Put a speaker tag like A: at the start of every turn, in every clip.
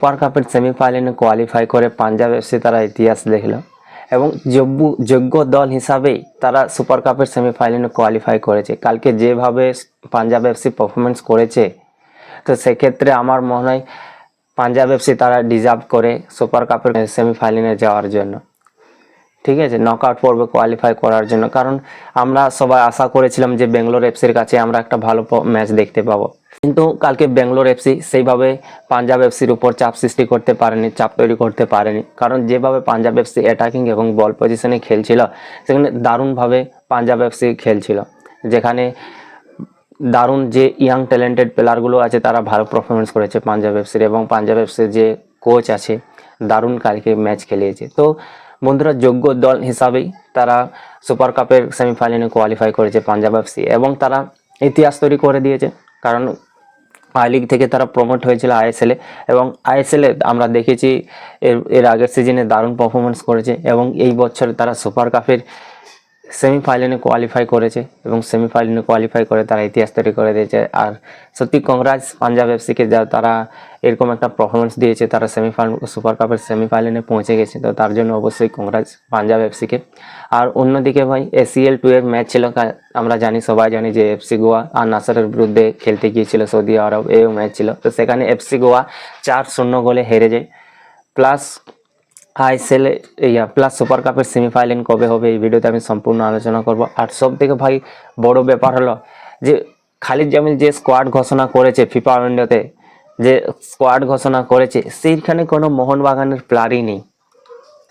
A: Super কাপের সেমিফাইনালে qualify করে পাঞ্জাব এফসি তারা ইতিহাস দেখল এবং যোগ্য যোগ্য দল হিসাবেই তারা সুপার কাপের সেমিফাইনালে কোয়ালিফাই করেছে। কালকে যেভাবে পাঞ্জাব এফসি পারফরমেন্স করেছে, তো সেক্ষেত্রে আমার মনে হয় পাঞ্জাব এফসি তারা ডিজার্ভ করে সুপার কাপের সেমিফাইনালে যাওয়ার জন্য। ঠিক আছে? নকআউট পর্বে কোয়ালিফাই করার জন্য। কারণ আমরা সবাই আশা করেছিলাম যে ব্যাঙ্গালোর এফসির কাছে আমরা একটা ভালো ম্যাচ দেখতে পাবো। কিন্তু কালকে বেঙ্গলোর এফসি সেইভাবে পাঞ্জাব এফসির উপর চাপ সৃষ্টি করতে পারেনি, চাপ তৈরি করতে পারেনি। কারণ যেভাবে পাঞ্জাব এফসি অ্যাটাকিং এবং বল পজিশনে খেলছিল, সেখানে দারুণভাবে পাঞ্জাব এফসি খেলছিল। যেখানে দারুণ যে ইয়াং ট্যালেন্টেড প্লেয়ারগুলো আছে, তারা ভালো পারফরমেন্স করেছে পাঞ্জাব এফসির এবং পাঞ্জাব এফসির যে কোচ আছে, দারুণ কালকে ম্যাচ খেলিয়েছে। তো বন্ধুরা যোগ্য দল হিসাবেই তারা সুপার কাপের সেমিফাইনালে কোয়ালিফাই করেছে পাঞ্জাব এফসি এবং তারা ইতিহাস তৈরি করে দিয়েছে। কারণ আই লিগ থেকে তারা প্রমোট হয়েছিল আইএসএলে এবং আইএসএলে আমরা দেখেছি এর এর আগের সিজনে দারুণ পারফরমেন্স করেছে এবং এই বছর তারা সুপার কাপের সেমিফাইনালে কোয়ালিফাই করেছে এবং সেমিফাইনালে কোয়ালিফাই করে তারা ইতিহাস তৈরি করে দিয়েছে। আর সত্যি কংগ্রাজ পাঞ্জাব এফসিকে যা তারা এরকম একটা পারফরমেন্স দিয়েছে, তারা সেমিফাইনাল সুপার কাপের সেমিফাইনালে পৌঁছে গেছে। তো তার জন্য অবশ্যই কংগ্রাজ পাঞ্জাব এফসিকে আর অন্যদিকে ভাই এসিএল টু এর ম্যাচ ছিল আমরা জানি, সবাই জানি যে এফসি গোয়া আর নাসারের বিরুদ্ধে খেলতে গিয়েছিল সৌদি আরব, এও ম্যাচ ছিল। তো সেখানে এফসি গোয়া চার শূন্য গোলে হেরে যায়। Plus ISL yeah plus super কাপের সেমিফাইনাল কবে হবে এই ভিডিওতে আমি সম্পূর্ণ আলোচনা করব। আর সব থেকে ভাই বড় ব্যাপার হলো যে খালিদ জামিল যে স্কোয়াড ঘোষণা করেছে ফিফা উইন্ডোতে যে স্কোয়াড ঘোষণা করেছে, সেইখানে কোনো মোহনবাগানের প্লেয়ারই নেই।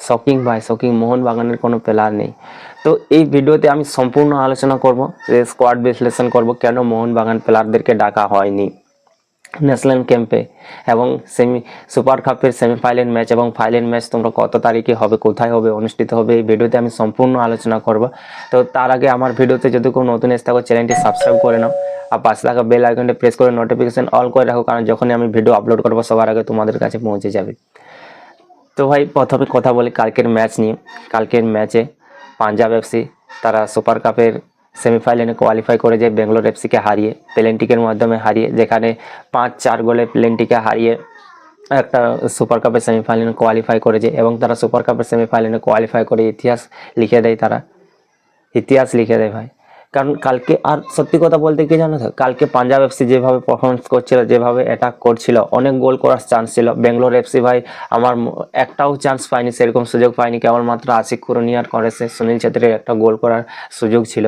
A: শকিং ভাই শকিং মোহনবাগানের কোনো প্লেয়ার নেই। তো এই ভিডিওতে আমি সম্পূর্ণ আলোচনা করব, যে স্কোয়াড বিশ্লেষণ করব কেন মোহনবাগান প্লেয়ারদেরকে ডাকা হয়নি। ন্যাশনাল ক্যাম্পে এবং সেমি, সুপার কাপের সেমিফাইনাল ম্যাচ এবং ফাইনাল ম্যাচ তোমরা কত তারিখে হবে, কোথায় হবে, অনুষ্ঠিত হবে, এই ভিডিওতে আমি সম্পূর্ণ আলোচনা করব। তো তার আগে আমার ভিডিওতে যদি কোনো নতুন এসে থাকো চ্যানেলটি সাবস্ক্রাইব করে নাও আর পাশে থাকা বেল আইকনটি প্রেস করে নোটিফিকেশন অল করে রাখো, কারণ যখনই আমি ভিডিও আপলোড করব, সবার আগে তোমাদের কাছে পৌঁছে যাবে। তো ভাই, প্রথমে কথা বলি কালকের ম্যাচ নিয়ে। কালকের ম্যাচে পাঞ্জাব এফসি তারা সুপার কাপের সেমিফাইনালে কোয়ালিফাই করে যায় বেঙ্গলোর এফসিকে হারিয়ে প্লেন্টিকের মাধ্যমে হারিয়ে, যেখানে পাঁচ চার গোলে প্লেন্টিকে হারিয়ে একটা সুপার কাপের সেমিফাইনালে কোয়ালিফাই করেছে এবং তারা সুপার কাপের সেমিফাইনালে কোয়ালিফাই করে ইতিহাস লিখে দেয় তারা। ইতিহাস লিখে দেয় ভাই। কারণ কালকে আর সত্যি কথা বলতে কি জানো তো, কালকে পাঞ্জাব এফসি যেভাবে পারফরমেন্স করছিল, যেভাবে অ্যাটাক করছিল, অনেক গোল করার চান্স ছিল। বেঙ্গলোর এফসি ভাই আমার একটাও চান্স পায়নি, সেরকম সুযোগ পায়নি। কেবলমাত্র আশিক কুরনিয়ার করেছে, সুনীল ছেত্রীর একটা গোল করার সুযোগ ছিল।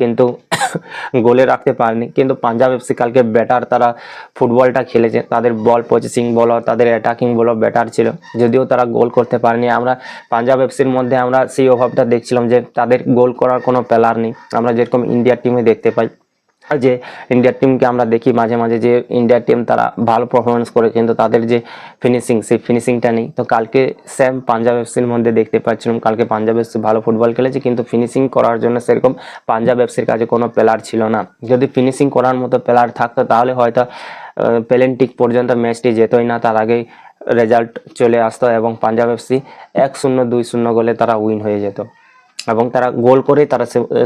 A: কিন্তু গোলে রাখতে পারেনি। কিন্তু পাঞ্জাব এফসি কালকে ব্যাটার তারা ফুটবলটা খেলেছে। তাদের বল পজিশিং বলো তাদের অ্যাটাকিং বলো ব্যাটার ছিল। যদিও তারা গোল করতে পারেনি। আমরা পাঞ্জাব এফসির মধ্যে আমরা সেই অভাবটা দেখছিলাম যে তাদের গোল করার কোনো প্লেয়ার নেই। আমরা যেরকম ইন্ডিয়ার টিমে দেখতে পাই। যে ইন্ডিয়ার টিমকে আমরা দেখি মাঝে মাঝে যে ইন্ডিয়ার টিম তারা ভালো পারফরমেন্স করে, কিন্তু তাদের যে ফিনিশিং সেই ফিনিশিংটা নেই। তো কালকে স্যাম পাঞ্জাব এফসির মধ্যে দেখতে পাচ্ছিলাম, কালকে পাঞ্জাব এফসি ভালো ফুটবল খেলেছে, কিন্তু ফিনিশিং করার জন্য সেরকম পাঞ্জাব এফসির কাছে কোনো প্লেয়ার ছিল না। যদি ফিনিশিং করার মতো প্লেয়ার থাকতো, তাহলে হয়তো পেলেন্টিক পর্যন্ত ম্যাচটি যেতই না, তার আগেই রেজাল্ট চলে আসতো এবং পাঞ্জাব এফসি এক শূন্য, দুই শূন্য গোলে তারা উইন হয়ে যেত। এবং তারা গোল করেই তারা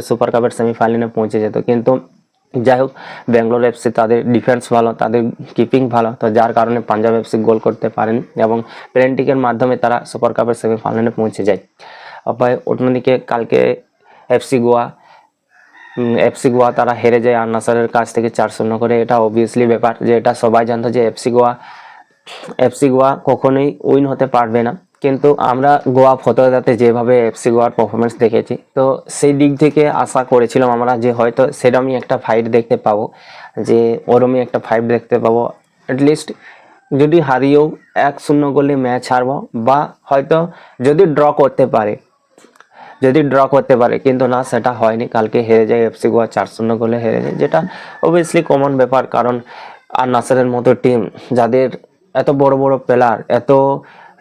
A: সুপার কাপের সেমিফাইনালে পৌঁছে যেত। কিন্তু যাই হোক ব্যাঙ্গালোর এফসি তাদের ডিফেন্স ভালো, তাদের কিপিং ভালো, তো যার কারণে পাঞ্জাব এফসি গোল করতে পারেন এবং পেলেন্টিকের মাধ্যমে তারা সুপার কাপের সেমিফাইনালে পৌঁছে যায়। আবার অন্যদিকে কালকে এফসি গোয়া এফসি গোয়া তারা হেরে যায় আর নাসারের কাছ থেকে চার শূন্য করে। এটা অবভিয়াসলি ব্যাপার যে এটা সবাই জানতো যে এফসি গোয়া এফসি গোয়া কখনোই উইন হতে পারবে না। কিন্তু আমরা গোয়া ফতোদাতে যেভাবে এফসি গোয়ার পারফরমেন্স দেখেছি, তো সেই দিক থেকে আশা করেছিলাম আমরা যে হয়তো সেরমই একটা ফাইট দেখতে পাবো, যে ওরমই একটা ফাইট দেখতে পাবো। অ্যাটলিস্ট যদি হারিয়েও এক শূন্য গোলে ম্যাচ হারবো, বা হয়তো যদি ড্র করতে পারে, যদি ড্র করতে পারে, কিন্তু না, সেটা হয়নি। কালকে হেরে যায় এফসি গোয়া, চার শূন্য গোলে হেরে যায়, যেটা অবভিয়াসলি কমন ব্যাপার। কারণ আর নাসারের মতো টিম যাদের এত বড় বড় প্লেয়ার এত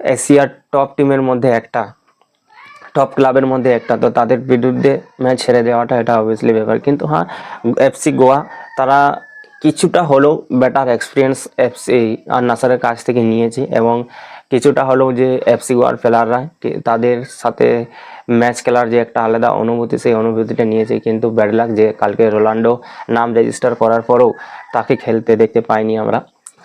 A: এশিয়ার টপ টিমের মধ্যে একটা টপ ক্লাবের মধ্যে একটা। তো তাদের বিরুদ্ধে ম্যাচ ছেড়ে দেওয়াটা এটা অবভিয়াসলি ব্যাপার। কিন্তু হ্যাঁ এফসি গোয়া তারা কিছুটা হলেও বেটার এক্সপিরিয়েন্স এফসি আর নাসারের কাছ থেকে নিয়েছে এবং কিছুটা হলেও যে এফসি গোয়ার প্লেয়াররা তাদের সাথে ম্যাচ খেলার যে একটা আলাদা অনুভূতি, সেই অনুভূতিটা নিয়েছে। কিন্তু ব্যাড লাক যে কালকে রোনাল্ডো নাম রেজিস্টার করার পরেও তাকে খেলতে দেখতে পাইনি আমরা।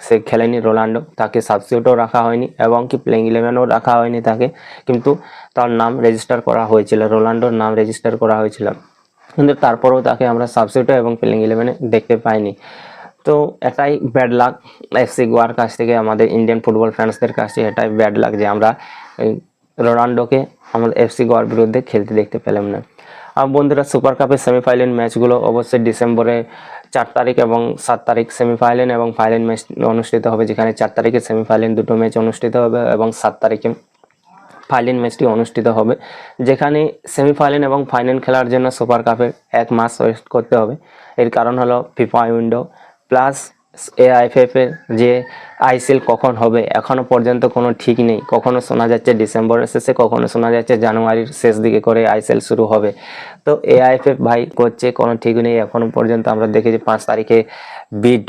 A: সে খেলেনি রোনাল্ডো, তাকে সাবস্টিটিউটও রাখা হয়নি এবং কি প্লেইং ইলেভেনও রাখা হয়নি তাকে, কিন্তু তার নাম রেজিস্টার করা হয়েছিল, রোনাল্ডোর নাম রেজিস্টার করা হয়েছিল। কিন্তু তারপরেও তাকে আমরা সাবস্টিটিউট এবং প্লেইং ইলেভেনে দেখতে পাইনি। তো এটাই ব্যাড লাক এফসি গোয়ার কাছ থেকে আমাদের ইন্ডিয়ান ফুটবল ফ্যান্সদের কাছে এটাই ব্যাড লাক যে আমরা রোনাল্ডোকে আমাদের এফসি গোয়ার বিরুদ্ধে খেলতে দেখতে পেলাম না। আর বন্ধুরা সুপার কাপের সেমিফাইনাল ম্যাচগুলো অবশ্যই ডিসেম্বরে চার তারিখ এবং সাত তারিখ সেমিফাইনাল এবং ফাইনাল ম্যাচ অনুষ্ঠিত হবে, যেখানে চার তারিখে সেমিফাইনাল দুটো ম্যাচ অনুষ্ঠিত হবে এবং সাত তারিখে ফাইনাল ম্যাচটি অনুষ্ঠিত হবে, যেখানে সেমিফাইনাল এবং ফাইনাল খেলার জন্য সুপার কাপের এক মাস ওয়েস্ট করতে হবে। এর কারণ হলো ফিফা উইন্ডো প্লাস এআইএফএফ এর যে আইসিএল কখন হবে, এখনও পর্যন্ত কোনো ঠিক নেই। কখনো শোনা যাচ্ছে ডিসেম্বরের শেষে, কখনো শোনা যাচ্ছে জানুয়ারির শেষ দিকে করে আইসিএল শুরু হবে। তো এআইএফএফ ভাই করছে, কোনো ঠিক নেই, এখনও পর্যন্ত আমরা দেখেছি পাঁচ তারিখে বিড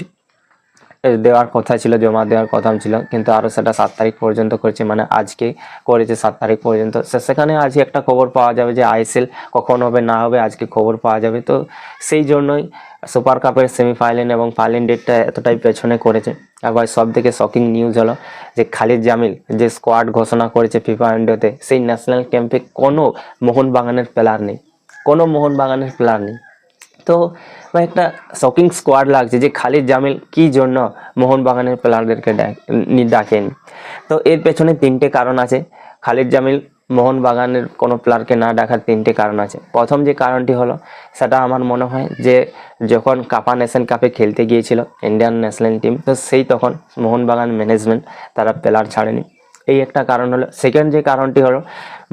A: দেওয়ার কথা ছিল, জমা দেওয়ার কথা ছিল, কিন্তু আরও সেটা সাত তারিখ পর্যন্ত করেছে মানে আজকে করেছে সাত তারিখ পর্যন্ত। সেখানে আজকে একটা খবর পাওয়া যাবে যে আইএসএল কখন হবে, না হবে, আজকে খবর পাওয়া যাবে। তো সেই জন্যই সুপার কাপের সেমিফাইনাল এবং ফাইনাল ডেটটা এতটাই পেছনে করেছে। আবার সব থেকে শকিং নিউজ হলো যে খালিদ জামিল যে স্কোয়াড ঘোষণা করেছে ফিফা উইন্ডোতে সেই ন্যাশনাল ক্যাম্পে কোনো মোহনবাগানের প্লেয়ার নেই। কোনো মোহনবাগানের প্লেয়ার নেই। তো একটা শকিং স্কোয়াড লাগছে যে খালিদ জামিল কি জন্য মোহনবাগানের প্লেয়ারদেরকে ডাকেন। তো এর পেছনে তিনটে কারণ আছে। খালিদ জামিল মোহনবাগানের কোনো প্লেয়ারকে না ডাকার তিনটে কারণ আছে। প্রথম যে কারণটি হলো, সেটা আমার মনে হয় যে যখন কাপা নেশন কাপে খেলতে গিয়েছিল, ইন্ডিয়ান ন্যাশনাল টিম, তো সেই তখন মোহনবাগান ম্যানেজমেন্ট তারা প্লেয়ার ছাড়েনি। এই একটা কারণ হলো। সেকেন্ড যে কারণটি হলো,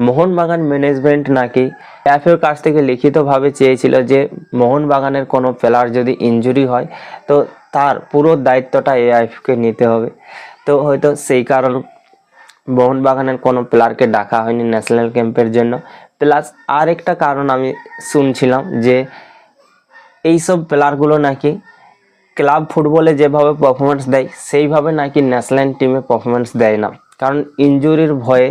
A: মোহনবাগান ম্যানেজমেন্ট নাকি এর কাছ থেকে লিখিতভাবে চেয়েছিল যে মোহনবাগানের কোনো প্লেয়ার যদি ইনজুরি হয়, তো তার পুরো দায়িত্বটা এআইএফকে নিতে হবে। তো হয়তো সেই কারণ মোহনবাগানের কোনো প্লেয়ারকে ডাকা হয়নি ন্যাশনাল ক্যাম্পের জন্য। প্লাস আর একটা কারণ আমি শুনছিলাম যে, এইসব প্লেয়ারগুলো নাকি ক্লাব ফুটবলে যেভাবে পারফরমেন্স দেয়, সেইভাবে নাকি ন্যাশনাল টিমে পারফরমেন্স দেয় না। কারণ ইনজুরির ভয়ে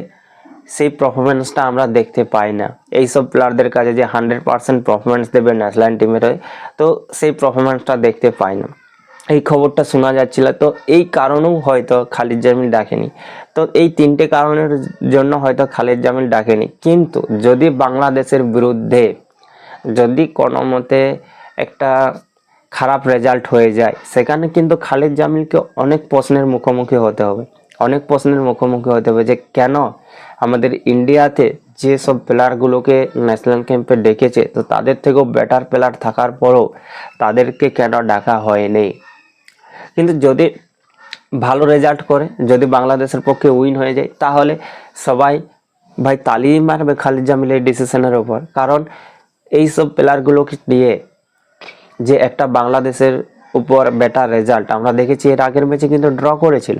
A: সেই পারফরমেন্সটা আমরা দেখতে পাই না। এইসব প্লেয়ারদের কাছে যে হান্ড্রেড পার্সেন্ট পারফরমেন্স দেবে ন্যাশনাল টিমের হয়ে, তো সেই পারফরমেন্সটা দেখতে পাই না। এই খবরটা শোনা যাচ্ছিল। তো এই কারণেও হয়তো খালিদ জামিল ডাকেনি। তো এই তিনটে কারণের জন্য হয়তো খালিদ জামিল ডাকেনি। কিন্তু যদি বাংলাদেশের বিরুদ্ধে যদি কোনো মতে একটা খারাপ রেজাল্ট হয়ে যায়, সেখানে কিন্তু খালিদ জামিলকে অনেক প্রশ্নের মুখোমুখি হতে হবে। অনেক প্রশ্নের মুখোমুখি হতে হবে যে কেন আমাদের ইন্ডিয়াতে যে সব প্লেয়ারগুলোকে ন্যাশনাল ক্যাম্পে ডেকেছে, তো তাদের থেকেও বেটার প্লেয়ার থাকার পরেও তাদেরকে কেন ডাকা হয়নি? কিন্তু যদি ভালো রেজাল্ট করে, যদি বাংলাদেশের পক্ষে উইন হয়ে যায়, তাহলে সবাই ভাই তালি মারবে খালিদ জামিলের ডিসিশনের ওপর কারণ এইসব প্লেয়ারগুলোকে দিয়ে যে একটা বাংলাদেশের উপর বেটার রেজাল্ট আমরা দেখেছি এর আগের ম্যাচে কিন্তু ড্র করেছিল।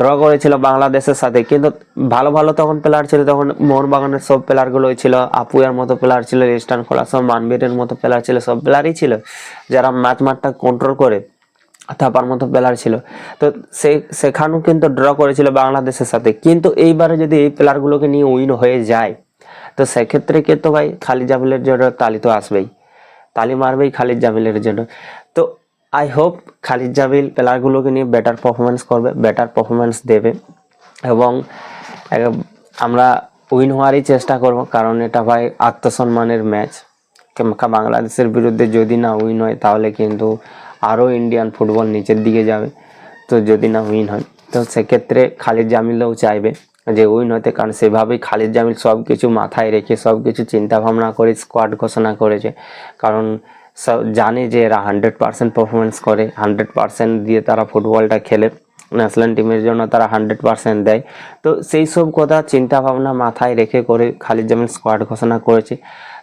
A: ড্র করেছিল বাংলাদেশের সাথে। কিন্তু ভালো ভালো তখন প্লেয়ার ছিল, তখন মোহনবাগানের সব প্লেয়ারগুলোই ছিল, আপুয়ার মতো প্লেয়ার ছিল, ইস্টার্ন খোলাসম মানবীরের মতো প্লেয়ার ছিল, সব প্লেয়ারই ছিল, যারা ম্যাচ মাঠটা কন্ট্রোল করে। থাপার মতো প্লেয়ার ছিল। তো সে, সেখানেও কিন্তু ড্র করেছিল বাংলাদেশের সাথে। কিন্তু এইবারে যদি এই প্লেয়ারগুলোকে নিয়ে উইন হয়ে যায়, তো সেক্ষেত্রে কে তো ভাই খালিদ জামিলের জন্য তালি তো আসবেই। তালি মারবেই খালিদ জামিলের জন্য। তো আই হোপ খালিদ জামিল প্লেয়ারগুলোকে নিয়ে বেটার পারফরমেন্স করবে বেটার পারফরমেন্স দেবে। এবং আমরা উইন হওয়ারই চেষ্টা করব, কারণ এটা ভাই আত্মসম্মানের ম্যাচ বাংলাদেশের বিরুদ্ধে যদি না উইন হয়, তাহলে কিন্তু আরও ইন্ডিয়ান ফুটবল নিচের দিকে যাবে। তো যদি না উইন হয়, তো সেক্ষেত্রে খালিদ জামিলও চাইবে যে উইন হতে। কারণ সেভাবেই খালিদ জামিল সব কিছু মাথায় রেখে সব কিছু চিন্তাভাবনা করে স্কোয়াড ঘোষণা করেছে। কারণ জানে যে এরা হান্ড্রেড পার্সেন্ট পারফরমেন্স করে হান্ড্রেড পার্সেন্ট দিয়ে তারা ফুটবলটা খেলে। ন্যাশনাল টিমের জন্য তারা হান্ড্রেড পার্সেন্ট দেয়। তো সেই সব কথা চিন্তাভাবনা মাথায় রেখে করে খালিদ জামিল স্কোয়াড ঘোষণা করেছে।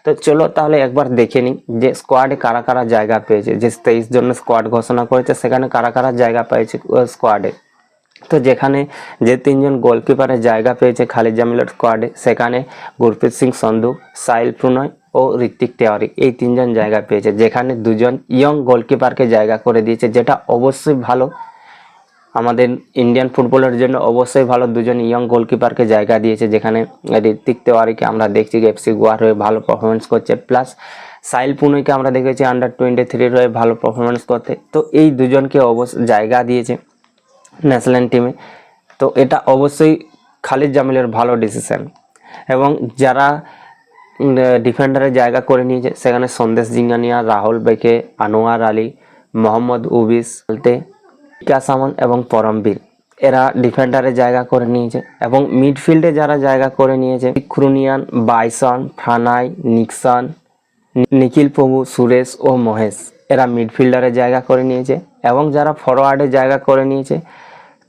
A: তো চলো তাহলে একবার দেখে নিই যে স্কোয়াডে কারা কারা জায়গা পেয়েছে। যে তেইশ জন্য স্কোয়াড ঘোষণা করেছে, সেখানে কারা কারা জায়গা পেয়েছে স্কোয়াডে তো যেখানে যে তিনজন গোলকিপারের জায়গা পেয়েছে খালিদ জামিলের স্কোয়াডে সেখানে গুরপ্রীত সিং সন্ধু সাইল প্রণয় ও ঋত্বিক তেওয়ারি এই তিনজন জায়গা পেয়েছে। যেখানে দুজন ইয়ং গোলকিপারকে জায়গা করে দিয়েছে, যেটা অবশ্যই ভালো। আমাদের ইন্ডিয়ান ফুটবলের জন্য অবশ্যই ভালো দুজন ইয়ং গোলকিপারকে জায়গা দিয়েছে, যেখানে ঋত্বিক তেওয়ারিকে আমরা দেখছি এফসি গোয়ার হয়ে ভালো পারফরমেন্স করছে। প্লাস সাইল পুনেকে আমরা দেখেছি আন্ডার টোয়েন্টি থ্রির হয়ে ভালো পারফরমেন্স করতে। তো এই দুজনকে অবশ্য জায়গা দিয়েছে ন্যাশনাল টিমে তো এটা অবশ্যই খালিদ জামিলের ভালো ডিসিশন এবং যারা ডিফেন্ডারের জায়গা করে নিয়েছে, সেখানে সন্দেশ জিঙ্গানিয়া, রাহুল বেকে, আনোয়ার আলী, মোহাম্মদ উবিস, আলতে বিকাশ আমন এবং পরমবীর এরা ডিফেন্ডারে জায়গা করে নিয়েছে এবং মিডফিল্ডে যারা জায়গা করে নিয়েছে, ক্রুনিয়ান, বাইসন, ফানাই, নিক্সন, নিখিল প্রভু, সুরেশ ও মহেশ। এরা মিডফিল্ডারে জায়গা করে নিয়েছে এবং যারা ফরওয়ার্ডে জায়গা করে নিয়েছে,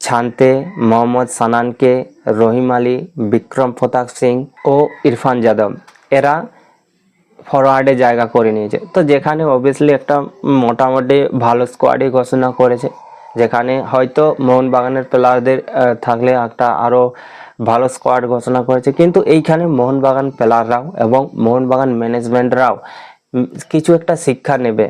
A: ছানতে, মোহাম্মদ সানানকে, রহিম আলী, বিক্রম ফতাক সিং ও ইরফান যাদব। এরা ফরওয়ার্ডে জায়গা করে নিয়েছে। তো যেখানে অবভিয়াসলি একটা মোটামুটি ভালো স্কোয়াডই ঘোষণা করেছে। যেখানে হয়তো মোহনবাগানের প্লেয়ারদের থাকলে একটা আরও ভালো স্কোয়াড ঘোষণা করেছে। কিন্তু এইখানে মোহনবাগান প্লেয়াররাও এবং মোহনবাগান ম্যানেজমেন্টরাও কিছু একটা শিক্ষা নেবে।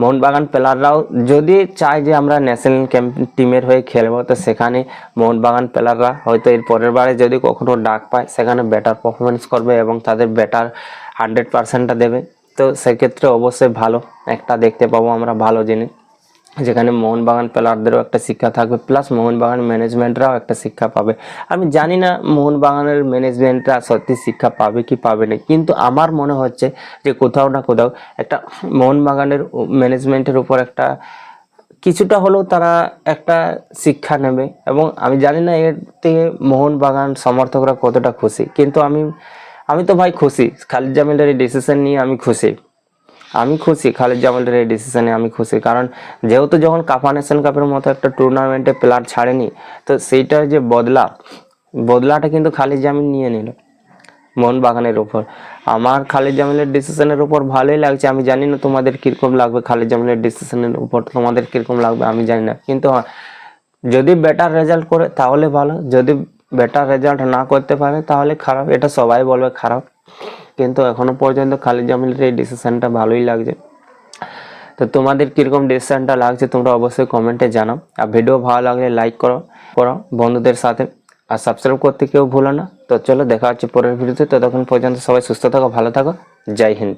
A: মোহনবাগান প্লেয়াররাও যদি চায় যে আমরা ন্যাশনাল ক্যাম্প টিমের হয়ে খেলব, তো সেখানে মোহনবাগান প্লেয়াররা হয়তো এর পরের বারে যদি কখনো ডাক পায়, সেখানে বেটার পারফরমেন্স করবে এবং তাদের বেটার হান্ড্রেড পার্সেন্টটা দেবে। তো সেক্ষেত্রে অবশ্যই ভালো একটা দেখতে পাবো আমরা, ভালো জিনিস। যেখানে মোহনবাগান প্লেয়ারদেরও একটা শিক্ষা থাকবে, প্লাস মোহনবাগান ম্যানেজমেন্টরাও একটা শিক্ষা পাবে। আমি জানি না মোহনবাগানের ম্যানেজমেন্টরা সত্যি শিক্ষা পাবে কি পাবে না, কিন্তু আমার মনে হচ্ছে যে কোথাও না কোথাও একটা মোহনবাগানের ম্যানেজমেন্টের উপর একটা কিছুটা হলেও তারা একটা শিক্ষা নেবে। এবং আমি জানি না এর থেকে মোহনবাগান সমর্থকরা কতটা খুশি, কিন্তু আমি আমি তো ভাই খুশি, খালিদ জামিলের এই ডিসিশন নিয়ে আমি খুশি। আমি খুশি খালিদ জামালের এই ডিসিশনে আমি খুশি। কারণ যেহেতু যখন কাপা নেশন কাপের মতো একটা টুর্নামেন্টে প্লেয়ার ছাড়েনি তো সেইটার যে বদলা বদলাটা কিন্তু খালিদ জামিল নিয়ে নিল মোহনবাগানের উপর। আমার খালিদ জামিলের ডিসিশনের উপর ভালোই লাগছে আমি জানি না তোমাদের কীরকম লাগবে খালিদ জামিলের ডিসিশনের উপর তোমাদের কীরকম লাগবে আমি জানি না। কিন্তু হ্যাঁ, যদি বেটার রেজাল্ট করে তাহলে ভালো যদি বেটার রেজাল্ট না করতে পারে তাহলে খারাপ এটা সবাই বলবে খারাপ। কিন্তু এখনও পর্যন্ত খালিদ জামিলের এই ডিসিশনটা ভালোই লাগছে। তো তোমাদের কীরকম ডিসিশনটা লাগছে তোমরা অবশ্যই কমেন্টে জানাও। আর ভিডিও ভালো লাগলে লাইক করো করো বন্ধুদের সাথে। আর সাবস্ক্রাইব করতে কেউ ভুলো না। তো চলো দেখা হচ্ছে পরের ভিডিওতে ততক্ষণ পর্যন্ত সবাই সুস্থ থাকো, ভালো থাকো। জয় হিন্দ।